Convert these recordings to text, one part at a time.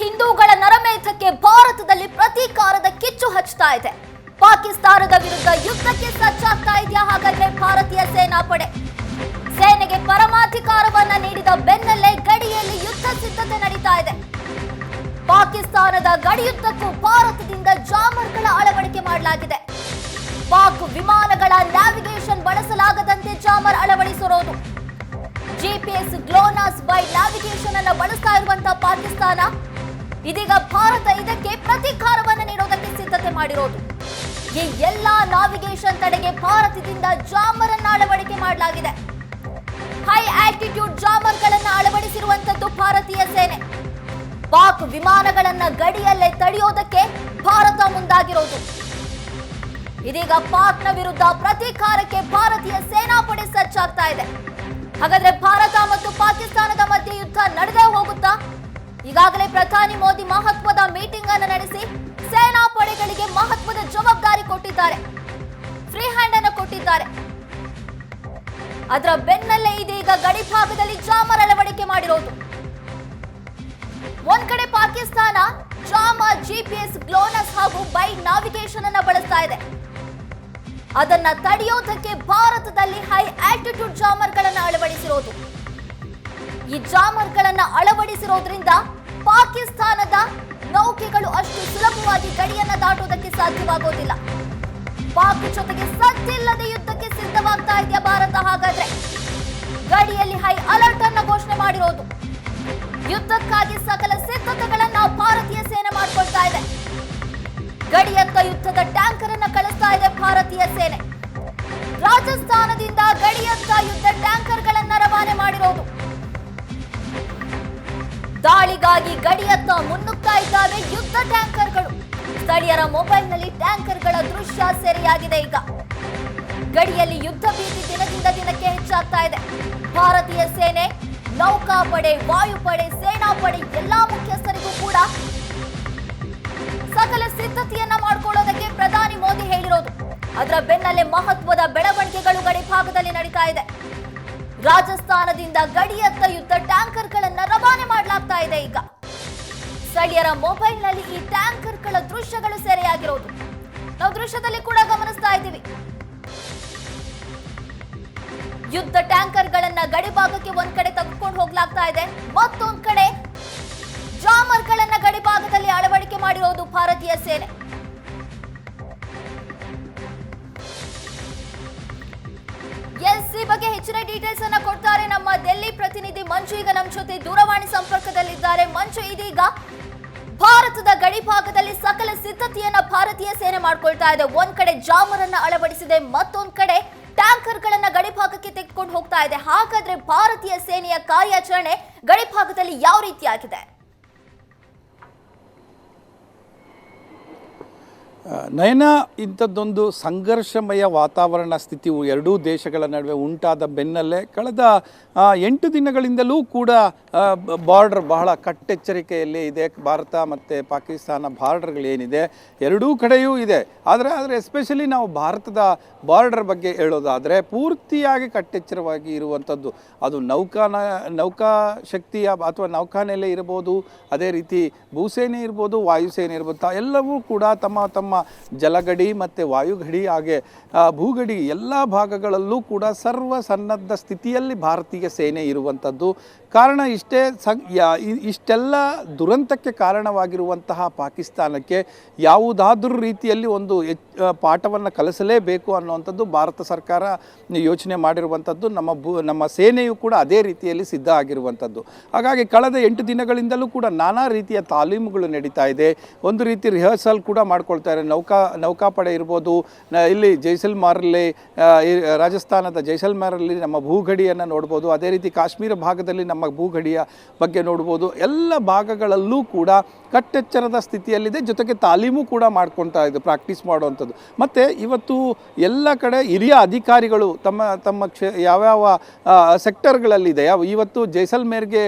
ಹಿಂದೂಗಳ ನರಮೇಧಕ್ಕೆ ಭಾರತದಲ್ಲಿ ಪ್ರತೀಕಾರದ ಕಿಚ್ಚು ಹಚ್ತಾ ಇದೆ. ಪಾಕಿಸ್ತಾನದ ವಿರುದ್ಧ ಯುದ್ಧಕ್ಕೆ ಸಜ್ಜಾಗ್ತಾ ಇದೆಯಾ ಹಾಗಾದ್ರೆ ಭಾರತೀಯ ಸೇನಾ ಪಡೆ ಸೇನೆಗೆ ಪರಮಾಧಿಕಾರವನ್ನ ನೀಡಿದ ಬೆನ್ನಲ್ಲೇ ಗಡಿಯಲ್ಲಿ ಯುದ್ಧ ಸಿದ್ಧತೆ ನಡೀತಾ ಇದೆ. ಪಾಕಿಸ್ತಾನದ ಗಡಿಯುದ್ದಕ್ಕೂ ಭಾರತದಿಂದ ಜಾಮರ್ಗಳ ಅಳವಡಿಕೆ ಮಾಡಲಾಗಿದೆ. ಪಾಕ್ ವಿಮಾನಗಳ ನ್ಯಾವಿಗೇಷನ್ ಬಳಸಲಾಗದಂತೆ ಜಾಮರ್ ಅಳವಡಿಸಿರೋದು. ಜಿಪಿಎಸ್, ಗ್ಲೋನಾಸ್ ಬೈ ನ್ಯಾವಿಗೇಷನ್ ಅನ್ನು ಬಳಸ್ತಾ ಇರುವಂತಹ ಪಾಕಿಸ್ತಾನ ಇದೀಗ ಭಾರತ ಇದಕ್ಕೆ ಪ್ರತೀಕಾರವನ್ನು ನೀಡೋದಕ್ಕೆ ಸಿದ್ಧತೆ ಮಾಡಿರೋದು. ಈ ಎಲ್ಲಾ ನಾವಿಗೇಷನ್ ತಡೆಗೆ ಭಾರತದಿಂದ ಜಾಮರ್ ಅನ್ನ ಅಳವಡಿಕೆ ಮಾಡಲಾಗಿದೆ. ಹೈ ಆಲ್ಟಿಟ್ಯೂಡ್ ಜಾಮರ್ಗಳನ್ನು ಅಳವಡಿಸಿರುವಂತದ್ದು ಭಾರತೀಯ ಸೇನೆ. ಪಾಕ್ ವಿಮಾನಗಳನ್ನ ಗಡಿಯಲ್ಲೇ ತಡೆಯೋದಕ್ಕೆ ಭಾರತ ಮುಂದಾಗಿರೋದು. ಇದೀಗ ಪಾಕ್ನ ವಿರುದ್ಧ ಪ್ರತೀಕಾರಕ್ಕೆ ಭಾರತೀಯ ಸೇನಾಪಡೆ ಸಜ್ಜಾಗ್ತಾ ಇದೆ. ಹಾಗಾದ್ರೆ ಭಾರತ ಮತ್ತು ಪಾಕಿಸ್ತಾನದ ಮಧ್ಯೆ ಯುದ್ಧ ನಡೆದೇ ಹೋಗುತ್ತಾ? ಪ್ರಧಾನಿ ಮೋದಿ ಮಹತ್ವದ ಮೀಟಿಂಗ್ ಅನ್ನು ನಡೆಸಿ ಸೇನಾ ಪಡೆಗಳಿಗೆ ಮಹತ್ವದ ಜವಾಬ್ದಾರಿ ಕೊಟ್ಟಿದ್ದಾರೆ. ಫ್ರೀ ಹ್ಯಾಂಡ್ ಅನ್ನು ಕೊಟ್ಟಿದ್ದಾರೆ. ಅದರ ಬೆನ್ನಲ್ಲೇ ಇದೀಗ ಗಡಿ ಭಾಗದಲ್ಲಿ ಜಾಮರ್ ಅಳವಡಿಕೆ ಮಾಡಿರೋದು. ಒಂದ್ ಕಡೆ ಪಾಕಿಸ್ತಾನ ಜಾಮ ಜಿಪಿಎಸ್ ಗ್ಲೋನಸ್ ಹಾಗೂ ಬೈ ನಾವಿಗೇಷನ್ ಅನ್ನ ಬಳಸ್ತಾ ಇದೆ. ಅದನ್ನ ತಡೆಯೋದಕ್ಕೆ ಭಾರತದಲ್ಲಿ ಹೈ ಆಟಿಟ್ಯೂಡ್ ಜಾಮರ್ಗಳನ್ನು ಅಳವಡಿಸಿರೋದು. ಈ ಜಾಮರ್ಗಳನ್ನು ಅಳವಡಿಸಿರೋದ್ರಿಂದ ಪಾಕಿಸ್ತಾನದ ನೌಕೆಗಳು ಅಷ್ಟು ಸುಲಭವಾಗಿ ಗಡಿಯನ್ನ ದಾಟುವುದಕ್ಕೆ ಸಾಧ್ಯವಾಗೋದಿಲ್ಲ. ಪಾಕ್ ಜೊತೆಗೆ ಸದ್ದಿಲ್ಲದೆ ಯುದ್ಧಕ್ಕೆ ಸಿದ್ಧವಾಗ್ತಾ ಇದೆಯಾ ಭಾರತ ಹಾಗಾದ್ರೆ? ಗಡಿಯಲ್ಲಿ ಹೈ ಅಲರ್ಟ್ ಅನ್ನ ಘೋಷಣೆ ಮಾಡಿರೋದು. ಯುದ್ಧಕ್ಕಾಗಿ ಸಕಲ ಸಿದ್ಧತೆಗಳನ್ನ ಭಾರತೀಯ ಸೇನೆ ಮಾಡ್ಕೊಳ್ತಾ ಇದೆ. ಗಡಿಯತ್ತ ಯುದ್ಧದ ಟ್ಯಾಂಕರ್ ಅನ್ನ ಕಳಿಸ್ತಾ ಇದೆ ಭಾರತೀಯ ಸೇನೆ. ರಾಜಸ್ಥಾನದಿಂದ ಗಡಿಯತ್ತ ಯುದ್ಧ ಟ್ಯಾಂಕರ್ಗಳನ್ನ ರವಾನೆ ಮಾಡಿರೋದು. ದಾಳಿಗಾಗಿ ಗಡಿಯತ್ತ ಮುನ್ನುಗ್ತಾ ಇದ್ದಾವೆ ಯುದ್ಧ ಟ್ಯಾಂಕರ್ಗಳು. ಸ್ಥಳೀಯರ ಮೊಬೈಲ್ನಲ್ಲಿ ಟ್ಯಾಂಕರ್ಗಳ ದೃಶ್ಯ ಸೆರೆಯಾಗಿದೆ ಈಗ. ಗಡಿಯಲ್ಲಿ ಯುದ್ಧ ಭೀತಿ ದಿನದಿಂದ ದಿನಕ್ಕೆ ಹೆಚ್ಚಾಗ್ತಾ ಇದೆ. ಭಾರತೀಯ ಸೇನೆ, ನೌಕಾಪಡೆ, ವಾಯುಪಡೆ, ಸೇನಾಪಡೆ ಎಲ್ಲಾ ಮುಖ್ಯಸ್ಥರಿಗೂ ಕೂಡ ಸಕಲ ಸಿದ್ಧತೆಯನ್ನ ಮಾಡ್ಕೊಳ್ಳೋದಕ್ಕೆ ಪ್ರಧಾನಿ ಮೋದಿ ಹೇಳಿರೋದು. ಅದರ ಬೆನ್ನಲ್ಲೇ ಮಹತ್ವದ ಬೆಳವಣಿಗೆಗಳು ಗಡಿ ಭಾಗದಲ್ಲಿ ನಡೀತಾ ಇದೆ. ರಾಜಸ್ಥಾನದಿಂದ ಗಡಿಯತ್ತ ಯುದ್ಧ ಟ್ಯಾಂಕರ್ಗಳನ್ನ ರವಾನೆ ಮಾಡಲಾಗ್ತಾ ಇದೆ ಈಗ. ಸ್ಥಳೀಯರ ಮೊಬೈಲ್ನಲ್ಲಿ ಈ ಟ್ಯಾಂಕರ್ಗಳ ದೃಶ್ಯಗಳು ಸೆರೆಯಾಗಿರೋದು. ನಾವು ದೃಶ್ಯದಲ್ಲಿ ಕೂಡ ಗಮನಿಸ್ತಾ ಇದ್ದೀವಿ. ಯುದ್ಧ ಟ್ಯಾಂಕರ್ಗಳನ್ನ ಗಡಿ ಭಾಗಕ್ಕೆ ಒಂದ್ ಕಡೆ ತೆಗೆದುಕೊಂಡು ಹೋಗ್ಲಾಗ್ತಾ ಇದೆ. ಮತ್ತೊಂದ್ ಕಡೆ ಜಾಮರ್ಗಳನ್ನ ಗಡಿ ಭಾಗದಲ್ಲಿ ಅಳವಡಿಕೆ ಮಾಡಿರೋದು ಭಾರತೀಯ ಸೇನೆ. ಹೆಚ್ಚಿನ ಡೀಟೇಲ್ಸ್ ಅನ್ನ ಕೊಡ್ತಾರೆ ನಮ್ಮ ಡೆಲ್ಲಿ ಪ್ರತಿನಿಧಿ ಮಂಜು. ಈಗ ನಮ್ಮ ಜೊತೆ ದೂರವಾಣಿ ಸಂಪರ್ಕದಲ್ಲಿದ್ದಾರೆ. ಮಂಜು, ಇದೀಗ ಭಾರತದ ಗಡಿ ಭಾಗದಲ್ಲಿ ಸಕಲ ಸಿದ್ಧತೆಯನ್ನ ಭಾರತೀಯ ಸೇನೆ ಮಾಡ್ಕೊಳ್ತಾ ಇದೆ. ಒಂದ್ ಕಡೆ ಜಾಮರನ್ನ ಅಳವಡಿಸಿದೆ, ಮತ್ತೊಂದ್ ಕಡೆ ಟ್ಯಾಂಕರ್ಗಳನ್ನ ಗಡಿ ಭಾಗಕ್ಕೆ ತೆಗೆದುಕೊಂಡು ಹೋಗ್ತಾ ಇದೆ. ಹಾಗಾದ್ರೆ ಭಾರತೀಯ ಸೇನೆಯ ಕಾರ್ಯಾಚರಣೆ ಗಡಿ ಭಾಗದಲ್ಲಿ ಯಾವ ರೀತಿಯಾಗಿದೆ? ನಯನ ಇಂಥದ್ದೊಂದು ಸಂಘರ್ಷಮಯ ವಾತಾವರಣ ಸ್ಥಿತಿಯು ಎರಡೂ ದೇಶಗಳ ನಡುವೆ ಉಂಟಾದ ಬೆನ್ನಲ್ಲೇ ಕಳೆದ ಎಂಟು ದಿನಗಳಿಂದಲೂ ಕೂಡ ಬಾರ್ಡರ್ ಬಹಳ ಕಟ್ಟೆಚ್ಚರಿಕೆಯಲ್ಲಿ ಇದೆ. ಭಾರತ ಮತ್ತು ಪಾಕಿಸ್ತಾನ ಬಾರ್ಡರ್ಗಳೇನಿದೆ ಎರಡೂ ಕಡೆಯೂ ಇದೆ. ಆದರೆ ಆದರೆ ಎಸ್ಪೆಷಲಿ ನಾವು ಭಾರತದ ಬಾರ್ಡರ್ ಬಗ್ಗೆ ಹೇಳೋದಾದರೆ ಪೂರ್ತಿಯಾಗಿ ಕಟ್ಟೆಚ್ಚರವಾಗಿ ಇರುವಂಥದ್ದು ಅದು ನೌಕಾನ, ನೌಕಾ ಶಕ್ತಿಯ ಅಥವಾ ನೌಕಾನೆಲೆ ಇರ್ಬೋದು, ಅದೇ ರೀತಿ ಭೂಸೇನೆ ಇರ್ಬೋದು, ವಾಯುಸೇನೆ ಇರ್ಬೋದು ಎಲ್ಲವೂ ಕೂಡ ತಮ್ಮ ತಮ್ಮ ಜಲಗಡಿ ಮತ್ತು ವಾಯುಗಡಿ ಹಾಗೆ ಭೂಗಡಿ ಎಲ್ಲ ಭಾಗಗಳಲ್ಲೂ ಕೂಡ ಸರ್ವ ಸನ್ನದ್ಧ ಸ್ಥಿತಿಯಲ್ಲಿ ಭಾರತೀಯ ಸೇನೆ ಇರುವಂಥದ್ದು. ಕಾರಣ ಇಷ್ಟೇ ಸಂ ಇಷ್ಟೆಲ್ಲ ದುರಂತಕ್ಕೆ ಕಾರಣವಾಗಿರುವಂತಹ ಪಾಕಿಸ್ತಾನಕ್ಕೆ ಯಾವುದಾದ್ರೂ ರೀತಿಯಲ್ಲಿ ಒಂದು ಪಾಠವನ್ನು ಕಲಿಸಲೇಬೇಕು ಅನ್ನುವಂಥದ್ದು ಭಾರತ ಸರ್ಕಾರ ಯೋಚನೆ ಮಾಡಿರುವಂಥದ್ದು. ನಮ್ಮ ಭೂ ನಮ್ಮ ಸೇನೆಯು ಕೂಡ ಅದೇ ರೀತಿಯಲ್ಲಿ ಸಿದ್ಧ ಆಗಿರುವಂಥದ್ದು. ಹಾಗಾಗಿ ಕಳೆದ ಎಂಟು ದಿನಗಳಿಂದಲೂ ಕೂಡ ನಾನಾ ರೀತಿಯ ತಾಲೀಮುಗಳು ನಡೀತಾ ಇದೆ. ಒಂದು ರೀತಿ ರಿಹರ್ಸಲ್ ಕೂಡ ಮಾಡ್ಕೊಳ್ತಾರೆ ನೌಕಾ ನೌಕಾಪಡೆ ಇರ್ಬೋದು ಇಲ್ಲಿ ಜೈಸಲ್ಮಾರಲ್ಲಿ ರಾಜಸ್ಥಾನದ ಜೈಸಲ್ಮಾರಲ್ಲಿ ನಮ್ಮ ಭೂಗಡಿಯನ್ನು ನೋಡ್ಬೋದು. ಅದೇ ರೀತಿ ಕಾಶ್ಮೀರ ಭಾಗದಲ್ಲಿ ನಮ್ಮ ಭೂಗಡಿಯ ಬಗ್ಗೆ ನೋಡ್ಬೋದು. ಎಲ್ಲ ಭಾಗಗಳಲ್ಲೂ ಕೂಡ ಕಟ್ಟೆಚ್ಚರದ ಸ್ಥಿತಿಯಲ್ಲಿದೆ. ಜೊತೆಗೆ ತಾಲೀಮು ಕೂಡ ಮಾಡ್ಕೊತಾ ಇದೆ, ಪ್ರಾಕ್ಟೀಸ್ ಮಾಡುವಂಥದ್ದು. ಮತ್ತು ಇವತ್ತು ಎಲ್ಲ ಕಡೆ ಹಿರಿಯ ಅಧಿಕಾರಿಗಳು ತಮ್ಮ ತಮ್ಮ ಕ್ಷೇ, ಯಾವ್ಯಾವ ಸೆಕ್ಟರ್ಗಳಲ್ಲಿದೆ ಇವತ್ತು ಜೈಸಲ್ಮೇರ್ಗೆ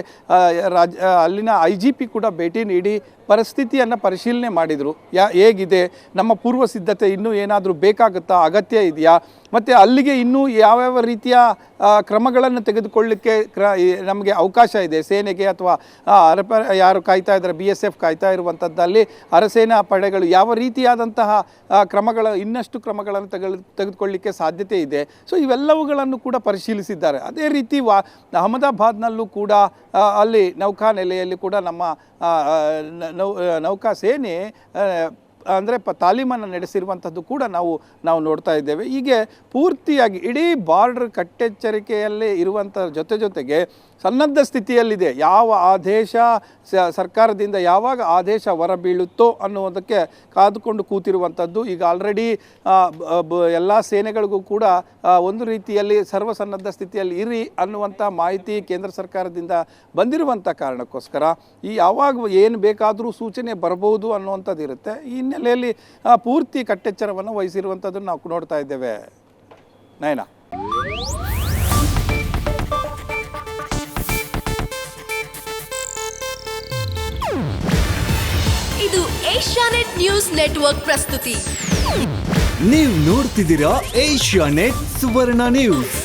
ರಾಜ್, ಅಲ್ಲಿನ ಐ ಜಿ ಪಿ ಕೂಡ ಭೇಟಿ ನೀಡಿ ಪರಿಸ್ಥಿತಿಯನ್ನು ಪರಿಶೀಲನೆ ಮಾಡಿದರು. ಯಾ, ಹೇಗಿದೆ? ನಮ್ಮ ಪೂರ್ವ ಸಿದ್ಧತೆ ಇನ್ನೂ ಏನಾದರೂ ಬೇಕಾಗುತ್ತಾ? ಅಗತ್ಯ ಇದೆಯಾ? ಮತ್ತು ಅಲ್ಲಿಗೆ ಇನ್ನೂ ಯಾವ್ಯಾವ ರೀತಿಯ ಕ್ರಮಗಳನ್ನು ತೆಗೆದುಕೊಳ್ಳಿಕ್ಕೆ ಕ್ರ ನಮಗೆ ಅವಕಾಶ ಇದೆ? ಸೇನೆಗೆ ಅಥವಾ ಅರಪ, ಯಾರು ಕಾಯ್ತಾ ಇದ್ದಾರೆ? ಬಿ ಎಸ್ ಎಫ್ ಕಾಯ್ತಾ ಇರುವಂಥದ್ದಲ್ಲಿ ಅರಸೇನಾ ಪಡೆಗಳು ಯಾವ ರೀತಿಯಾದಂತಹ ಕ್ರಮಗಳ, ಇನ್ನಷ್ಟು ಕ್ರಮಗಳನ್ನು ತೆಗೆದು ತೆಗೆದುಕೊಳ್ಳಿಕ್ಕೆ ಸಾಧ್ಯತೆ ಇದೆ. ಸೊ ಇವೆಲ್ಲವುಗಳನ್ನು ಕೂಡ ಪರಿಶೀಲಿಸಿದ್ದಾರೆ. ಅದೇ ರೀತಿ ವಾ, ಅಹಮದಾಬಾದ್ನಲ್ಲೂ ಕೂಡ ಅಲ್ಲಿ ನೌಕಾನೆಲೆಯಲ್ಲಿ ಕೂಡ ನಮ್ಮ ನ- ನೌಕಾ ಸೇನೆ ಅಂದರೆ ಪ ತಾಲೀಮನ್ನು ನಡೆಸಿರುವಂಥದ್ದು ಕೂಡ ನಾವು ನಾವು ನೋಡ್ತಾ ಇದ್ದೇವೆ. ಹೀಗೆ ಪೂರ್ತಿಯಾಗಿ ಇಡೀ ಬಾರ್ಡರ್ ಕಟ್ಟೆಚ್ಚರಿಕೆಯಲ್ಲೇ ಇರುವಂಥ ಜೊತೆ ಜೊತೆಗೆ ಸನ್ನದ್ಧ ಸ್ಥಿತಿಯಲ್ಲಿದೆ. ಯಾವ ಆದೇಶ ಸರ್ಕಾರದಿಂದ ಯಾವಾಗ ಆದೇಶ ಹೊರಬೀಳುತ್ತೋ ಅನ್ನುವುದಕ್ಕೆ ಕಾದುಕೊಂಡು ಕೂತಿರುವಂಥದ್ದು ಈಗ ಆಲ್ರೆಡಿ ಎಲ್ಲ ಸೇನೆಗಳಿಗೂ ಕೂಡ ಒಂದು ರೀತಿಯಲ್ಲಿ ಸರ್ವಸನ್ನದ್ಧ ಸ್ಥಿತಿಯಲ್ಲಿ ಇರಿ ಅನ್ನುವಂಥ ಮಾಹಿತಿ ಕೇಂದ್ರ ಸರ್ಕಾರದಿಂದ ಬಂದಿರುವಂಥ ಕಾರಣಕ್ಕೋಸ್ಕರ ಈ ಯಾವಾಗ ಏನು ಬೇಕಾದರೂ ಸೂಚನೆ ಬರಬಹುದು ಅನ್ನುವಂಥದ್ದು ಇರುತ್ತೆ ಈ ಹಿನ್ನೆಲೆಯಲ್ಲಿ ಪೂರ್ತಿ ಕಟ್ಟೆಚ್ಚರವನ್ನು ವಹಿಸಿರುವಂಥದ್ದನ್ನು ನಾವು ನೋಡ್ತಾ ಇದ್ದೇವೆ. ನಯನ. ಇದು ಏಷ್ಯಾನೆಟ್ ನ್ಯೂಸ್ ನೆಟ್ವರ್ಕ್ ಪ್ರಸ್ತುತಿ. ನೀವು ನೋಡ್ತಿದ್ದೀರಾ ಏಷ್ಯಾ ನೆಟ್ ಸುವರ್ಣ ನ್ಯೂಸ್.